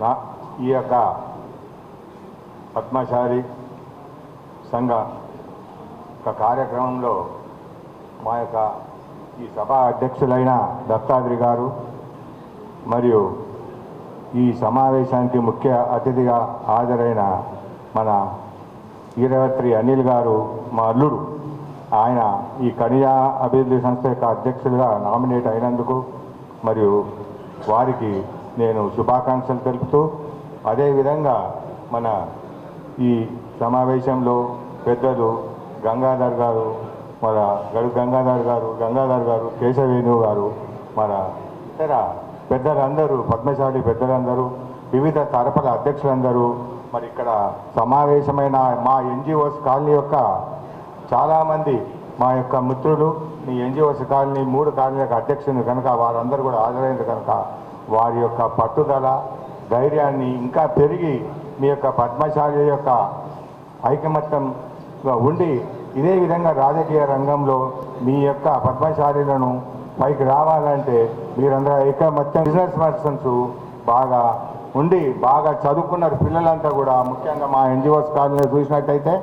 నా ఈ యొక్క పద్మశాలి సంఘ ఒక కార్యక్రమంలో మా యొక్క ఈ సభా అధ్యక్షులైన దత్తాద్రి గారు మరియు ఈ సమావేశానికి ముఖ్య అతిథిగా హాజరైన మన ఈరవత్రి అనిల్ గారు మా అల్లుడు. ఆయన ఈ కనియా అభివృద్ధి సంస్థ యొక్క అధ్యక్షులుగా నామినేట్ అయినందుకు మరియు వారికి నేను శుభాకాంక్షలు తెలుపుతూ అదేవిధంగా మన ఈ సమావేశంలో పెద్దలు గంగాధర్ గారు మన గడు గంగాధర్ గారు గంగాధర్ గారు కేశవేణు గారు మన ఇతర పెద్దలందరూ పద్మశాలి పెద్దలందరూ వివిధ తరపుల అధ్యక్షులందరూ మరి ఇక్కడ సమావేశమైన మా ఎన్జిఓస్ కాలనీ యొక్క చాలామంది మా యొక్క మిత్రులు మీ ఎన్జిఓస్ కాలనీ మూడు కాలనీలకు అధ్యక్షుని కనుక వారందరూ కూడా హాజరైంది కనుక వారి యొక్క పట్టుదల ధైర్యాన్ని ఇంకా పెరిగి మీ యొక్క పద్మశాలి యొక్క ఐకమత్యంగా ఉండి ఇదే విధంగా రాజకీయ రంగంలో మీ యొక్క పద్మశాలీలను పైకి రావాలంటే మీరందరూ ఐకమత్యం బిజినెస్ పర్సన్స్ బాగా ఉండి బాగా చదువుకున్నారు పిల్లలంతా కూడా ముఖ్యంగా మా ఎన్జిఓస్ కాలనీలో చూసినట్టయితే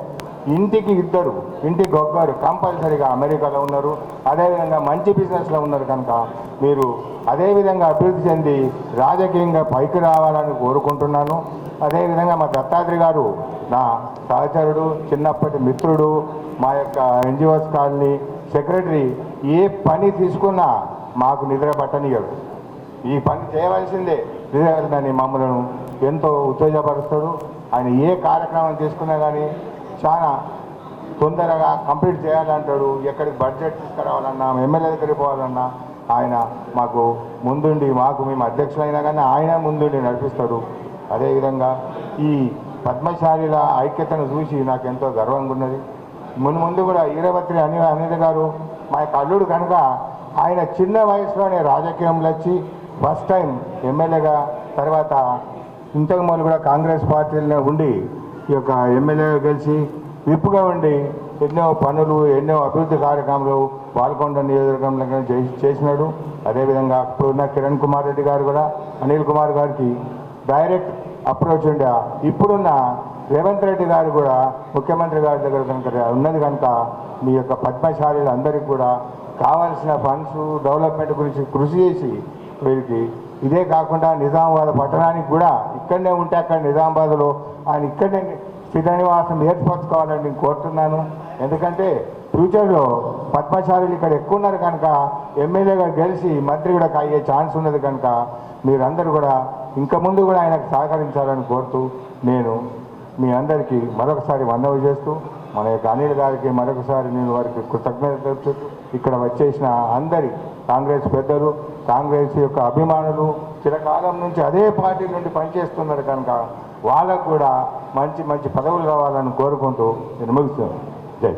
ఇంటికి ఇద్దరు ఇంటికి ఒక్కరు కంపల్సరీగా అమెరికాలో ఉన్నారు. అదేవిధంగా మంచి బిజినెస్లో ఉన్నారు కనుక మీరు అదేవిధంగా అభివృద్ధి చెంది రాజకీయంగా పైకి రావాలని కోరుకుంటున్నాను. అదేవిధంగా మా దత్తాత్రి గారు నా సహచరుడు చిన్నప్పటి మిత్రుడు మా యొక్క ఎన్జిఓస్ కాలనీ సెక్రటరీ ఏ పని తీసుకున్నా మాకు నిద్ర పట్టనియడు ఈ పని చేయవలసిందే. నిద్ర మమ్మల్ని ఎంతో ఉత్తేజపరుస్తాడు. ఆయన ఏ కార్యక్రమం తీసుకున్నా కానీ చాలా తొందరగా కంప్లీట్ చేయాలంటాడు. ఎక్కడికి బడ్జెట్ తీసుకురావాలన్నా ఎమ్మెల్యే దగ్గరికి పోవాలన్నా ఆయన మాకు ముందుండి మాకు మేము అధ్యక్షులైనా కానీ ఆయన ముందుండి నడిపిస్తాడు. అదేవిధంగా ఈ పద్మశాలిల ఐక్యతను చూసి నాకు ఎంతో గర్వంగా ఉన్నది. మున్ ముందు కూడా ఈరవత్రి అని అనిత గారు మా యొక్క అల్లుడు కనుక ఆయన చిన్న వయసులోనే రాజకీయంలో వచ్చి ఫస్ట్ టైం ఎమ్మెల్యేగా తర్వాత ఇంతకు ముందు కూడా కాంగ్రెస్ పార్టీలో ఉండి ఈ యొక్క ఎమ్మెల్యే కలిసి విప్పుగా ఉండి ఎన్నో పనులు ఎన్నో అభివృద్ధి కార్యక్రమాలు పాల్గొండ నియోజకవర్గంలో చేసి- చేసినాడు. అదేవిధంగా ఇప్పుడున్న కిరణ్ కుమార్ రెడ్డి గారు కూడా అనిల్ కుమార్ గారికి డైరెక్ట్ అప్రోచ్ ఉండే ఇప్పుడున్న రేవంత్ రెడ్డి గారు కూడా ముఖ్యమంత్రి గారి దగ్గర కనుక ఉన్నది కనుక మీ యొక్క పద్మశాలీలు అందరికీ కూడా కావాల్సిన ఫండ్స్ డెవలప్మెంట్ గురించి కృషి చేసి వీరికి ఇదే కాకుండా నిజామాబాద్ పట్టణానికి కూడా ఇక్కడనే ఉంటే అక్కడ నిజామాబాద్లో ఆయన ఇక్కడనే స్థిరనివాసం ఏర్పరచుకోవాలని నేను కోరుతున్నాను. ఎందుకంటే ఫ్యూచర్లో పద్మశాలీలు ఇక్కడ ఎక్కువ ఉన్నారు కనుక ఎమ్మెల్యేగా గెలిచి మంత్రి కూడా అయ్యే ఛాన్స్ ఉన్నది కనుక మీరందరూ కూడా ఇంకా ముందు కూడా ఆయనకు సహకరించాలని కోరుతూ నేను మీ అందరికీ మరొకసారి వందవి చేస్తూ మన యొక్క అనిల్ గారికి మరొకసారి నేను వారికి కృతజ్ఞత తెలుపుతూ ఇక్కడ వచ్చేసిన అందరి కాంగ్రెస్ పెద్దలు కాంగ్రెస్ యొక్క అభిమానులు చిరకాలం నుంచి అదే పార్టీ నుండి పనిచేస్తున్నారు కనుక వాళ్ళకు కూడా మంచి మంచి పదవులు రావాలని కోరుకుంటూ నేను ముగిస్తున్నాను. జై